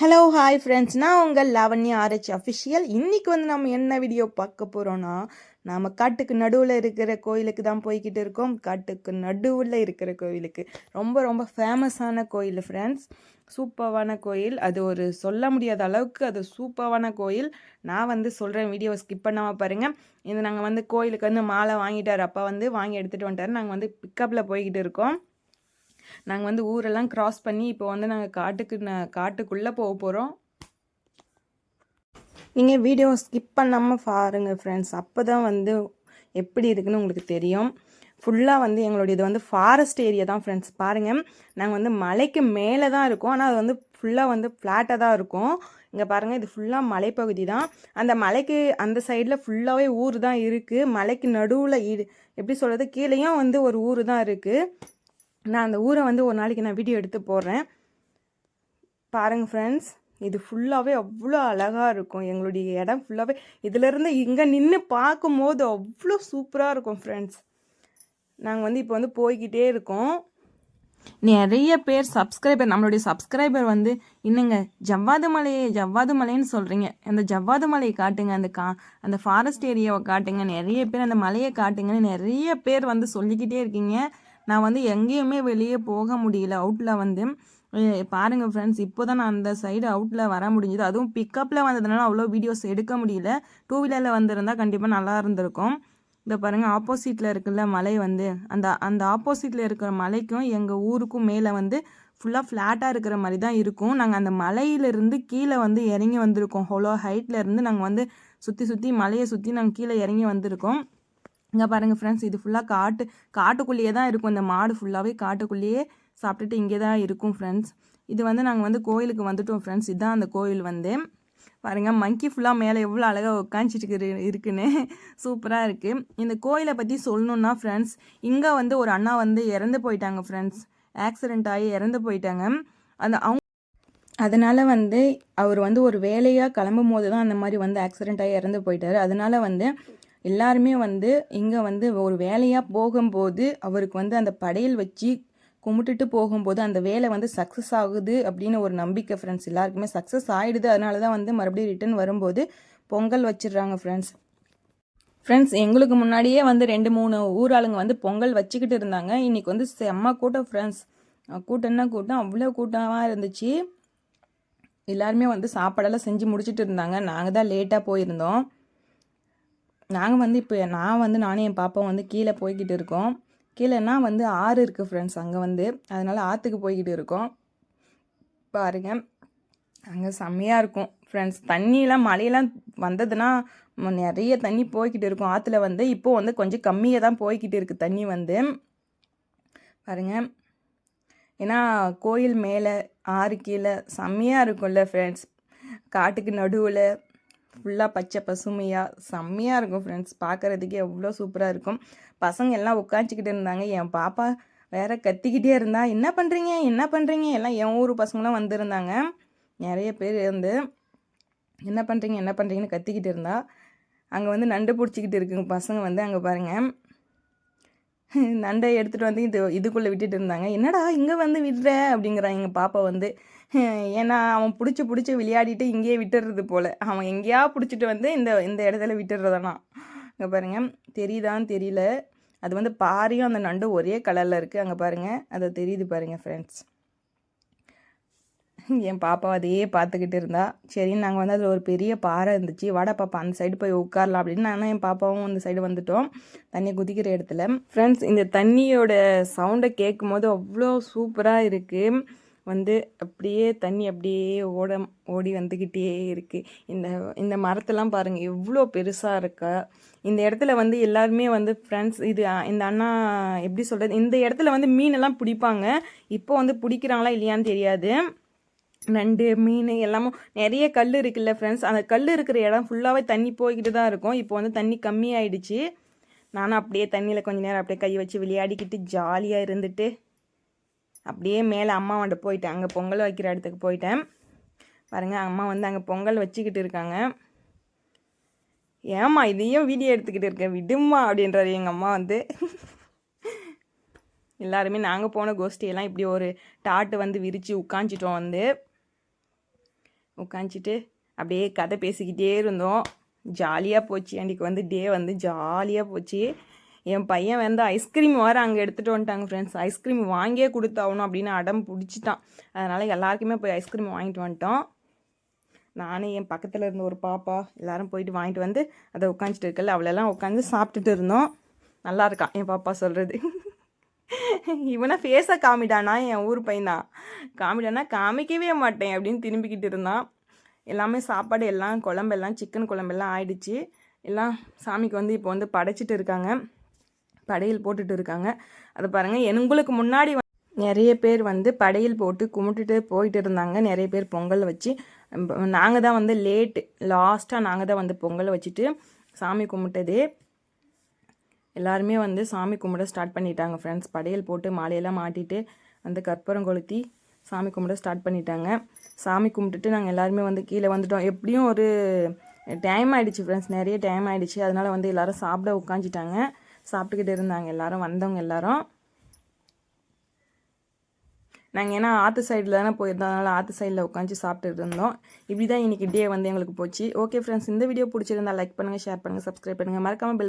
Hello hi friends நான் உங்கள் Lavanya Rh official இன்றைக்கி வந்து நம்ம என்ன வீடியோ பார்க்க போகிறோன்னா நாம் காட்டுக்கு நடுவில் இருக்கிற கோயிலுக்கு தான் போய்கிட்டு இருக்கோம். காட்டுக்கு நடுவில் இருக்கிற கோயிலுக்கு. ரொம்ப ரொம்ப ஃபேமஸான கோயில் ஃப்ரெண்ட்ஸ் சூப்பரான கோயில். அது ஒரு சொல்ல முடியாத அளவுக்கு அது சூப்பரான கோயில். நான் வந்து சொல்கிறேன் வீடியோ ஸ்கிப் பண்ணாமல் பாருங்கள் இது நாங்கள் வந்து கோயிலுக்கு வந்து மாலை வாங்கிட்டார். அப்பா வந்து வாங்கி எடுத்துகிட்டு வந்துட்டார். நாங்கள் வந்து பிக்கப்பில் போய்கிட்டு இருக்கோம். நாங்கள் வந்து ஊரெல்லாம் கிராஸ் பண்ணி இப்போ வந்து நாங்கள் காட்டுக்கு காட்டுக்குள்ளே போக போகிறோம் நீங்கள் வீடியோ ஸ்கிப் பண்ணாமல் பாருங்கள் ஃப்ரெண்ட்ஸ் அப்போ தான் வந்து எப்படி இருக்குன்னு உங்களுக்கு தெரியும். ஃபுல்லாக வந்து எங்களுடைய இது வந்து ஃபாரஸ்ட் ஏரியா தான் ஃப்ரெண்ட்ஸ் பாருங்கள் நாங்கள் வந்து மலைக்கு மேலே தான் இருக்கோம். ஆனால் அது வந்து ஃபுல்லாக வந்து ஃப்ளாட்டாக தான் இருக்கும். இங்கே பாருங்கள் இது ஃபுல்லாக மலைப்பகுதி தான். அந்த மலைக்கு அந்த சைடில் ஃபுல்லாகவே ஊர் தான் இருக்குது மலைக்கு நடுவில் ஈடு எப்படி சொல்கிறது கீழேயும் வந்து ஒரு ஊர் தான் இருக்குது நான் அந்த ஊரை வந்து ஒரு நாளைக்கு நான் வீடியோ எடுத்து போடுறேன். பாருங்கள் ஃப்ரெண்ட்ஸ் இது ஃபுல்லாகவே அவ்வளோ அழகாக இருக்கும். எங்களுடைய இடம் ஃபுல்லாகவே இதிலேருந்து இங்கே நின்று பார்க்கும்போது அவ்வளோ சூப்பராக இருக்கும் ஃப்ரெண்ட்ஸ் நாங்கள் வந்து இப்போ வந்து போய்கிட்டே இருக்கோம். நிறைய பேர் சப்ஸ்கிரைபர் நம்மளுடைய சப்ஸ்கிரைபர் வந்து இன்னுங்க ஜவ்வாது மலையை ஜவ்வாது மலைன்னு சொல்கிறீங்க அந்த ஜவ்வாது மலையை காட்டுங்க அந்த கா அந்த ஃபாரஸ்ட் ஏரியாவை காட்டுங்க. நிறைய பேர் அந்த மலையை காட்டுங்கன்னு நிறைய பேர் வந்து சொல்லிக்கிட்டே இருக்கீங்க. நான் வந்து எங்கேயுமே வெளியே போக முடியல. அவுட்டில் வந்து பாருங்கள் ஃப்ரெண்ட்ஸ் இப்போ தான் நான் அந்த சைடு அவுட்டில் வர முடிஞ்சுது. அதுவும் பிக்கப்பில் வந்ததுனால அவ்வளோ வீடியோஸ் எடுக்க முடியல. டூ வீலரில் வந்திருந்தால் கண்டிப்பாக நல்லா இருந்திருக்கும். இந்த பாருங்கள் ஆப்போசிட்டில் இருக்குல்ல மலை வந்து அந்த அந்த ஆப்போசிட்டில் இருக்கிற மலைக்கும் எங்கள் ஊருக்கும் மேலே வந்து ஃபுல்லாக ஃப்ளாட்டாக இருக்கிற மாதிரி தான் இருக்கும். நாங்கள் அந்த மலையிலேருந்து கீழே வந்து இறங்கி வந்திருக்கோம். ஹோலோ ஹைட்லேருந்து இருந்து நாங்கள் வந்து சுற்றி சுற்றி மலையை சுற்றி நாங்கள் கீழே இறங்கி வந்திருக்கோம். இங்கே பாருங்கள் ஃப்ரெண்ட்ஸ் இது ஃபுல்லாக காட்டு காட்டுக்குள்ளேயே தான் இருக்கும். இந்த மாடு ஃபுல்லாகவே காட்டுக்குள்ளேயே சாப்பிட்டுட்டு இங்கே தான் இருக்கும் ஃப்ரெண்ட்ஸ் இது வந்து நாங்கள் வந்து கோயிலுக்கு வந்துட்டோம் ஃப்ரெண்ட்ஸ் இதுதான் அந்த கோயில் வந்து. பாருங்கள் மங்கி ஃபுல்லாக மேலே எவ்வளோ அழகாக உட்காந்துட்டு இருக்குன்னு. சூப்பராக இருக்குது இந்த கோயிலை பற்றி சொல்லணுன்னா ஃப்ரெண்ட்ஸ் இங்கே வந்து ஒரு அண்ணா வந்து இறந்து போயிட்டாங்க ஃப்ரெண்ட்ஸ் ஆக்சிடெண்ட் ஆகி இறந்து போயிட்டாங்க. அந்த அவங்க அதனால் வந்து அவர் வந்து ஒரு வேலையாக கிளம்பும் போது தான் அந்த மாதிரி வந்து ஆக்சிடெண்ட் ஆகி இறந்து போயிட்டார். அதனால வந்து எல்லாருமே வந்து இங்கே வந்து ஒரு வேலையாக போகும்போது அவருக்கு வந்து அந்த படையல் வச்சு கும்பிட்டுட்டு போகும்போது அந்த வேலை வந்து சக்ஸஸ் ஆகுது அப்படின்னு ஒரு நம்பிக்கை ஃப்ரெண்ட்ஸ் எல்லாருக்குமே சக்ஸஸ் ஆகிடுது அதனால தான் வந்து மறுபடியும் ரிட்டர்ன் வரும்போது பொங்கல் வச்சிடுறாங்க ஃப்ரெண்ட்ஸ் ஃப்ரெண்ட்ஸ் எங்களுக்கு முன்னாடியே வந்து ரெண்டு மூணு ஊராளுங்க வந்து பொங்கல் வச்சுக்கிட்டு இருந்தாங்க. இன்றைக்கி வந்து செம்ம கூட்டம் ஃப்ரெண்ட்ஸ் கூட்டம்னா கூட்டம்? அவ்வளோ கூட்டமாக இருந்துச்சு. எல்லாருமே வந்து சாப்பாடெல்லாம் செஞ்சு முடிச்சிட்டு இருந்தாங்க. நாங்கள் தான் லேட்டாக போயிருந்தோம். நாங்கள் வந்து இப்போ நான் வந்து நானும் என் பாப்பாவும் வந்து கீழே போய்கிட்டு இருக்கோம். கீழேனா வந்து ஆறு இருக்குது ஃப்ரெண்ட்ஸ் அங்கே வந்து அதனால் ஆற்றுக்கு போய்கிட்டு இருக்கோம். பாருங்கள் அங்கே செம்மையாக இருக்கும் ஃப்ரெண்ட்ஸ் தண்ணியெலாம் மழையெல்லாம் வந்ததுன்னா நிறைய தண்ணி போய்கிட்டு இருக்கும். ஆற்றுல வந்து இப்போ வந்து கொஞ்சம் கம்மியாக தான் போய்கிட்டு இருக்குது தண்ணி வந்து. பாருங்கள் ஏன்னா கோயில் மேலே ஆறு கீழே செம்மையாக இருக்கும்ல ஃப்ரெண்ட்ஸ் காட்டுக்கு நடுவில் ஃபுல்லாக பச்சை பசுமையாக செம்மையாக இருக்கும் ஃப்ரெண்ட்ஸ் பார்க்குறதுக்கே எவ்வளோ சூப்பராக இருக்கும். பசங்க எல்லாம் உட்காந்துக்கிட்டு இருந்தாங்க. என் பாப்பா வேற கத்திக்கிட்டே இருந்தா என்ன பண்ணுறீங்க என்ன பண்ணுறீங்க எல்லாம் என் ஊர் பசங்களாம் வந்திருந்தாங்க. நிறைய பேர் வந்து என்ன பண்ணுறீங்க என்ன பண்ணுறீங்கன்னு கத்திக்கிட்டு இருந்தா. அங்கே வந்து நண்டு பிடிச்சிக்கிட்டு இருக்குங்க. பசங்க வந்து அங்கே பாருங்கள் நண்டை எடுத்துகிட்டு வந்து இது இதுக்குள்ளே விட்டுட்டு இருந்தாங்க. என்னடா இங்கே வந்து விடுற? அப்படிங்கிறான் எங்கள் பாப்பா வந்து ஏன்னா அவன் பிடிச்சி பிடிச்சி விளையாடிட்டு இங்கேயே விட்டுறது போல். அவன் எங்கேயா பிடிச்சிட்டு வந்து இந்த இந்த இடத்துல விட்டுறதானா இங்கே பாருங்கள் தெரியுதான்னு தெரியல. அது வந்து பாரியும் அந்த நண்டும் ஒரே கலரில் இருக்குது அங்கே பாருங்கள் அது தெரியுது பாருங்கள் ஃப்ரெண்ட்ஸ் என் பாப்பா அதையே பார்த்துக்கிட்டு இருந்தா. சரி நாங்கள் வந்து அதில் ஒரு பெரிய பாறை இருந்துச்சு. வாடா பாப்பா அந்த சைடு போய் உட்காரலாம் அப்படின்னு நானும் என் பாப்பாவும் அந்த சைடு வந்துட்டோம். தண்ணி குதிக்கிற இடத்துல. ஃப்ரெண்ட்ஸ் இந்த தண்ணியோட சவுண்டை கேட்கும் போது அவ்வளோ சூப்பராக இருக்குது வந்து அப்படியே தண்ணி அப்படியே ஓட ஓடி வந்துக்கிட்டே இருக்குது இந்த இந்த மரத்தெல்லாம் பாருங்கள் எவ்வளோ பெருசாக இருக்கா. இந்த இடத்துல வந்து எல்லாருமே வந்து ஃப்ரெண்ட்ஸ் இது இந்த அண்ணா எப்படி சொல்கிறது இந்த இடத்துல வந்து மீனெல்லாம் பிடிப்பாங்க. இப்போ வந்து பிடிக்கிறாங்களா இல்லையான்னு தெரியாது. நண்டு மீன் எல்லாமும் நிறைய கல் இருக்குல்ல ஃப்ரெண்ட்ஸ் அந்த கல் இருக்கிற இடம் ஃபுல்லாகவே தண்ணி போய்கிட்டு தான் இருக்கும். இப்போ வந்து தண்ணி கம்மியாயிடுச்சு. நானும் அப்படியே தண்ணியில் கொஞ்ச நேரம் அப்படியே கை வச்சு விளையாடிக்கிட்டு ஜாலியாக இருந்துட்டு அப்படியே மேலே அம்மா வந்துட்டு போயிட்டேன். அங்கே பொங்கல் வைக்கிற இடத்துக்கு போயிட்டேன். பாருங்கள் அம்மா வந்து அங்கே பொங்கல் வச்சுக்கிட்டு இருக்காங்க. ஏம்மா இதையும் வீடியோ எடுத்துக்கிட்டு இருக்கேன் விடுமா அப்படின்றாரு எங்கள் அம்மா வந்து. எல்லாருமே நாங்கள் போன கோஷ்டியெல்லாம் இப்படி ஒரு டாட்டு வந்து விரித்து உட்காந்துட்டோம் வந்து. உட்காந்துட்டு அப்படியே கதை பேசிக்கிட்டே இருந்தோம். ஜாலியாக போச்சு. அன்றைக்கி வந்து டே வந்து ஜாலியாக போச்சு. என் பையன் வந்து ஐஸ்கிரீம் வேறு அங்கே எடுத்துகிட்டு வந்துட்டாங்க ஃப்ரெண்ட்ஸ் ஐஸ்கிரீம் வாங்கியே கொடுத்தாகணும் அப்படின்னு அடம் பிடிச்சிட்டான். அதனால் எல்லாருக்குமே போய் ஐஸ்கிரீம் வாங்கிட்டு வந்துட்டோம். நானும் என் பக்கத்தில் இருந்த ஒரு பாப்பா எல்லோரும் போயிட்டு வாங்கிட்டு வந்து அதை உட்காந்துட்டு இருக்கல அவளெல்லாம் உட்காந்து சாப்பிட்டுட்டு இருந்தோம். நல்லா இருக்கான் என் பாப்பா சொல்கிறது இவனை ஃபேஸை காமிடானா என் ஊர் பையன்தான் காமிடானா காமிக்கவே மாட்டேன் அப்படின்னு திரும்பிக்கிட்டு இருந்தான். எல்லாமே சாப்பாடு எல்லாம் குழம்பெல்லாம் சிக்கன் குழம்பெல்லாம் ஆயிடுச்சு. எல்லாம் சாமிக்கு வந்து இப்போ வந்து படைச்சிட்டு இருக்காங்க. படையல் போட்டுட்டு இருக்காங்க. அதை பாருங்கள் எங்களுக்கு முன்னாடி நிறைய பேர் வந்து படையல் போட்டு கும்பிட்டுட்டு போயிட்டு இருந்தாங்க. நிறைய பேர் பொங்கல் வச்சு நாங்கள் தான் வந்து லேட்டு லாஸ்ட்டாக நாங்கள் தான் வந்து பொங்கல் வச்சுட்டு சாமி கும்பிட்டதே. எல்லாருமே வந்து சாமி கும்பிட ஸ்டார்ட் பண்ணிட்டாங்க ஃப்ரெண்ட்ஸ் படையல் போட்டு மாலையெல்லாம் மாட்டிட்டு வந்து கற்பூரம் கொளுத்தி சாமி கும்பிட ஸ்டார்ட் பண்ணிட்டாங்க. சாமி கும்பிட்டுட்டு நாங்கள் எல்லாருமே வந்து கீழே வந்துட்டோம். எப்படியும் ஒரு டைம் ஆகிடுச்சு ஃப்ரெண்ட்ஸ் நிறைய டைம் ஆகிடுச்சு அதனால் வந்து எல்லோரும் சாப்பிட உட்காந்துட்டாங்க சாப்பிட்டுக்கிட்டு இருந்தாங்க எல்லாரும் வந்தவங்க எல்லாரும். நாங்கள் ஏன்னா ஆற்று சைடில் தானே போயிருந்தோம் ஆற்று சைடில் உட்காந்து சாப்பிட்டுட்டு இருந்தோம். இப்படி தான் இன்றைக்கி டே வந்து எங்களுக்கு போச்சு. ஓகே ஃப்ரெண்ட்ஸ் இந்த வீடியோ பிடிச்சிருந்தா லைக் பண்ணுங்கள் ஷேர் பண்ணுங்கள் சப்ஸ்கிரைப் பண்ணுங்கள் மறக்காமல்